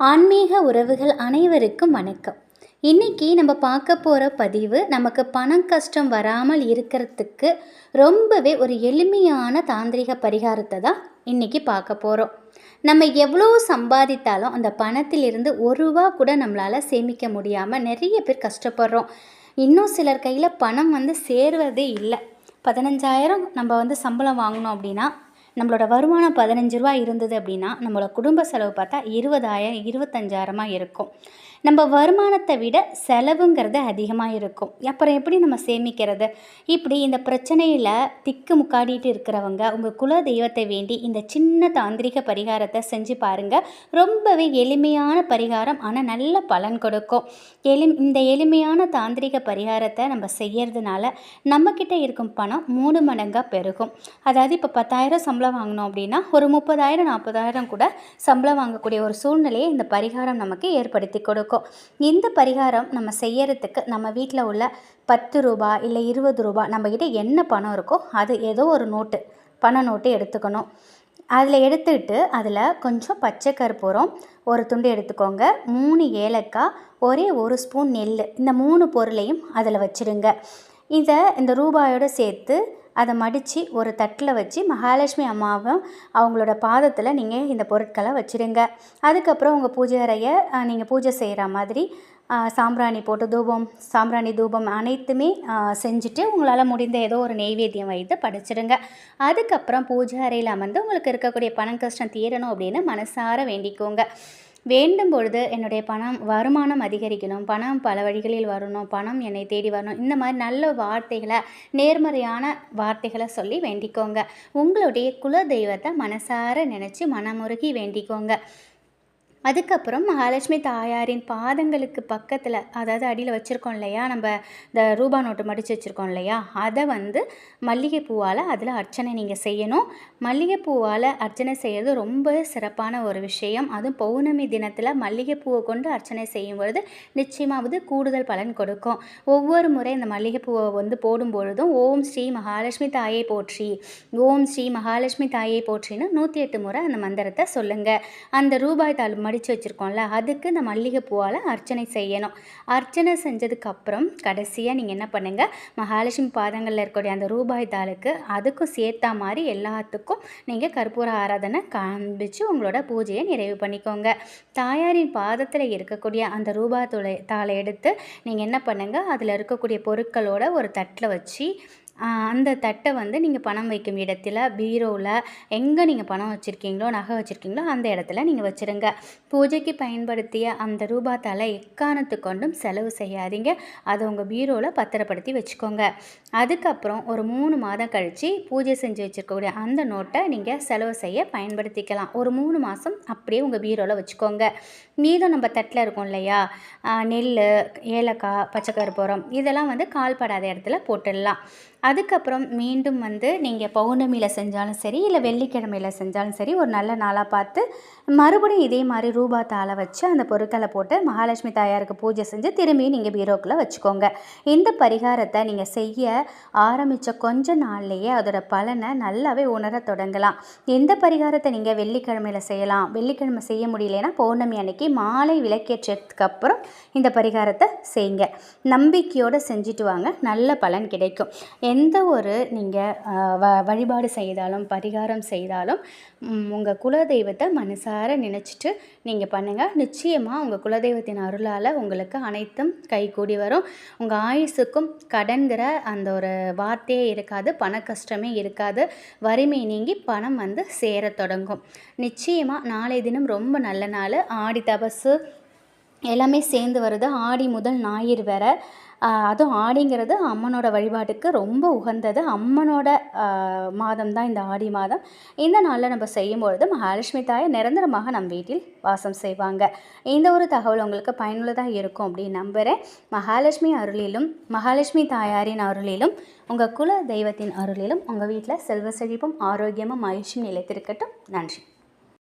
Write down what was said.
ஆன்மீக உறவுகள் அனைவருக்கும் வணக்கம். இன்றைக்கி நம்ம பார்க்க போகிற பதிவு நமக்கு பணம் கஷ்டம் வராமல் இருக்கிறதுக்கு ரொம்பவே ஒரு எளிமையான தாந்திரிக பரிகாரத்தை தான் இன்றைக்கி பார்க்க போகிறோம் நம்ம எவ்வளோ சம்பாதித்தாலும் அந்த பணத்திலிருந்து ஒரு ரூபா கூட நம்மளால் சேமிக்க முடியாமல் நிறைய பேர் கஷ்டப்படுறோம். இன்னும் சிலர் கையில் பணம் வந்து சேருவதே இல்லை. பதினஞ்சாயிரம் நம்ம வந்து சம்பளம் வாங்கினோம் அப்படின்னா நம்மளோட வருமானம் பதினஞ்சு ரூபா இருந்தது அப்படின்னா நம்மளோட குடும்ப செலவு பார்த்தா இருபதாயிரம் இருபத்தஞ்சாயிரமாக இருக்கும். நம்ம வருமானத்தை விட செலவுங்கிறது அதிகமாக இருக்கும். அப்புறம் எப்படி நம்ம சேமிக்கிறது? இப்படி இந்த பிரச்சனையில் திக்கு முக்காடிட்டு இருக்கிறவங்க உங்கள் குல தெய்வத்தை வேண்டி இந்த சின்ன தாந்திரிக பரிகாரத்தை செஞ்சு பாருங்கள் ரொம்பவே எளிமையான பரிகாரம் ஆனால் நல்ல பலன் கொடுக்கும். எளி இந்த எளிமையான தாந்திரிக பரிகாரத்தை நம்ம செய்யறதுனால நம்மக்கிட்ட இருக்கும் பணம் மூணு மடங்காக பெருகும். அதாவது இப்போ பத்தாயிரம் சம்பளம் வாங்கினோம் அப்படின்னா ஒரு முப்பதாயிரம் நாற்பதாயிரம் கூட சம்பளம் வாங்கக்கூடிய ஒரு சூழ்நிலையை இந்த பரிகாரம் நமக்கு ஏற்படுத்தி கொடுக்கும். இருக்கும். இந்த பரிகாரம் நம்ம செய்யறதுக்கு நம்ம வீட்டில் உள்ள பத்து ரூபா இல்லை இருபது ரூபா நம்மக்கிட்ட என்ன பணம் இருக்கோ அது ஏதோ ஒரு நோட்டு பண நோட்டு எடுத்துக்கணும். அதில் எடுத்துக்கிட்டு அதில் கொஞ்சம் பச்சை கற்பூரம் ஒரு துண்டு எடுத்துக்கோங்க. மூணு ஏலக்காய் ஒரே ஒரு ஸ்பூன் நெல் இந்த மூணு பொருளையும் அதில் வச்சுருங்க இதை இந்த ரூபாயோடு சேர்த்து அதை மடித்து ஒரு தட்டில் வச்சு மகாலட்சுமி அம்மாவும் அவங்களோட பாதத்தில் நீங்கள் இந்த பொருட்களை வச்சுருங்க. அதுக்கப்புறம் உங்கள் பூஜை அறையை நீங்கள் பூஜை செய்கிற மாதிரி சாம்பிராணி போட்டு தூபம் சாம்பிராணி தூபம் அனைத்துமே செஞ்சுட்டு உங்களால் முடிந்த ஏதோ ஒரு நெய்வேத்தியம் வைத்து படைச்சிடுங்க. அதுக்கப்புறம் பூஜை அறையில் அமர்ந்து உங்களுக்கு இருக்கக்கூடிய பணம் கஷ்டம் தீரணும் அப்படின்னு மனசார வேண்டிக்கோங்க. வேண்டும் பொழுது என்னுடைய பணம் வருமானம் அதிகரிக்கணும். பணம் பல வழிகளில் வரணும். பணம் என்னை தேடி வரணும். இந்த மாதிரி நல்ல வார்த்தைகளை நேர்மறையான வார்த்தைகளை சொல்லி வேண்டிக்கோங்க. உங்களுடைய குல தெய்வத்தை மனசார நினச்சி மனமுருகி வேண்டிக்கோங்க. அதுக்கப்புறம் மகாலட்சுமி தாயாரின் பாதங்களுக்கு பக்கத்தில் அதாவது அடியில் வச்சுருக்கோம் இல்லையா நம்ம இந்த ரூபா நோட்டு மடித்து வச்சுருக்கோம் இல்லையா அதை வந்து மல்லிகைப்பூவால் அதில் அர்ச்சனை நீங்கள் செய்யணும். மல்லிகைப்பூவால் அர்ச்சனை செய்கிறது ரொம்ப சிறப்பான ஒரு விஷயம். அதுவும் பௌர்ணமி தினத்தில் மல்லிகைப்பூவை கொண்டு அர்ச்சனை செய்யும் பொழுது நிச்சயமாவது கூடுதல் பலன் கொடுக்கும். ஒவ்வொரு முறை இந்த மல்லிகைப்பூவை வந்து போடும் பொழுதும் ஓம் ஸ்ரீ மகாலட்சுமி தாயை போற்றி ஓம் ஸ்ரீ மகாலட்சுமி தாயை போற்றின்னு நூற்றி எட்டு முறை அந்த மந்திரத்தை சொல்லுங்கள் அந்த ரூபாய் தாள் மடித்து வச்சுருக்கோம்ல அதுக்கு இந்த மல்லிகைப்பூவால் அர்ச்சனை செய்யணும். அர்ச்சனை செஞ்சதுக்கப்புறம் கடைசியாக நீங்கள் என்ன பண்ணுங்கள் மகாலட்சுமி பாதங்களில் இருக்கக்கூடிய அந்த ரூபாய் தாளுக்கு அதுக்கும் சேர்த்தா மாதிரி எல்லாத்துக்கும் நீங்கள் கற்பூர ஆராதனை காண்பிச்சு உங்களோட பூஜையை நிறைவு பண்ணிக்கோங்க. தாயாரின் பாதத்தில் இருக்கக்கூடிய அந்த ரூபாய் துளை தாளை எடுத்து நீங்கள் என்ன பண்ணுங்கள் அதில் இருக்கக்கூடிய பொருட்களோட ஒரு தட்டில் வச்சு அந்த தட்டை வந்து நீங்கள் பணம் வைக்கும் இடத்துல பீரோவில் எங்கே நீங்கள் பணம் வச்சுருக்கீங்களோ நகை வச்சுருக்கீங்களோ அந்த இடத்துல நீங்கள் வச்சுருங்க. பூஜைக்கு பயன்படுத்திய அந்த ரூபாத்தால் எக்காரணத்து கொண்டும் செலவு செய்யாதீங்க. அதை உங்கள் பீரோவில் பத்திரப்படுத்தி வச்சுக்கோங்க. அதுக்கப்புறம் ஒரு மூணு மாதம் கழித்து பூஜை செஞ்சு வச்சுருக்கக்கூடிய அந்த நோட்டை நீங்கள் செலவு செய்ய பயன்படுத்திக்கலாம். ஒரு மூணு மாதம் அப்படியே உங்கள் பீரோவில் வச்சுக்கோங்க. மீதம் நம்ம தட்டில் இருக்கும் இல்லையா? நெல் ஏலக்காய் பச்சைக்கருப்பூரம் இதெல்லாம் வந்து கால்படாத இடத்துல போட்டுடலாம். அதுக்கப்புறம் மீண்டும் வந்து நீங்கள் பௌர்ணமியில் செஞ்சாலும் சரி இல்லை வெள்ளிக்கிழமையில் செஞ்சாலும் சரி ஒரு நல்ல நாளாக பார்த்து மறுபடியும் இதே மாதிரி ரூபா தாளை வச்சு அந்த பொருட்களை போட்டு மகாலட்சுமி தாயாருக்கு பூஜை செஞ்சு திரும்பியும் நீங்கள் பீரோக்குள்ளே வச்சுக்கோங்க. இந்த பரிகாரத்தை நீங்கள் செய்ய ஆரம்பித்த கொஞ்ச நாள்லேயே அதோட பலனை நல்லாவே உணர தொடங்கலாம். எந்த பரிகாரத்தை நீங்கள் வெள்ளிக்கிழமையில் செய்யலாம் வெள்ளிக்கிழமை செய்ய முடியலன்னா பௌர்ணமி அன்னைக்கு மாலை விளக்கேற்றதுக்கு அப்புறம் இந்த பரிகாரத்தை செய்யுங்க. நம்பிக்கையோடு செஞ்சுட்டு வாங்க நல்ல பலன் கிடைக்கும். எந்த ஒரு நீங்கள் வ வழிபாடு செய்தாலும் பரிகாரம் செய்தாலும் உங்கள் குலதெய்வத்தை மனசார நினச்சிட்டு நீங்கள் பண்ணுங்கள் நிச்சயமாக உங்கள் குலதெய்வத்தின் அருளால் உங்களுக்கு அனைத்தும் கைகூடி வரும். உங்கள் ஆயுசுக்கும் கடன்கிற அந்த ஒரு வார்த்தையே இருக்காது பண கஷ்டமே இருக்காது. வறுமை நீங்கி பணம் வந்து சேர தொடங்கும். நிச்சயமாக நாளை தினம் ரொம்ப நல்ல நாள். ஆடி தபசு எல்லாமே சேர்ந்து வருது. ஆடி முதல் ஞாயிறு வேற அதுவும் ஆடிங்கிறது அம்மனோட வழிபாட்டுக்கு ரொம்ப உகந்தது. அம்மனோட மாதம் தான் இந்த ஆடி மாதம். இந்த நாளில் நம்ம செய்யும் பொழுது மகாலட்சுமி தாயை நிரந்தரமாக நம் வீட்டில் வாசம் செய்வாங்க. இந்த ஒரு தகவல் உங்களுக்கு பயனுள்ளதாக இருக்கும் அப்படின்னு நம்புகிறேன் மகாலட்சுமி அருளிலும் மகாலட்சுமி தாயாரின் அருளிலும் உங்கள் குல தெய்வத்தின் அருளிலும் உங்கள் வீட்டில் செல்வ செழிப்பும் ஆரோக்கியமும் மகிழ்ச்சியும் நிலைத்திருக்கட்டும். நன்றி.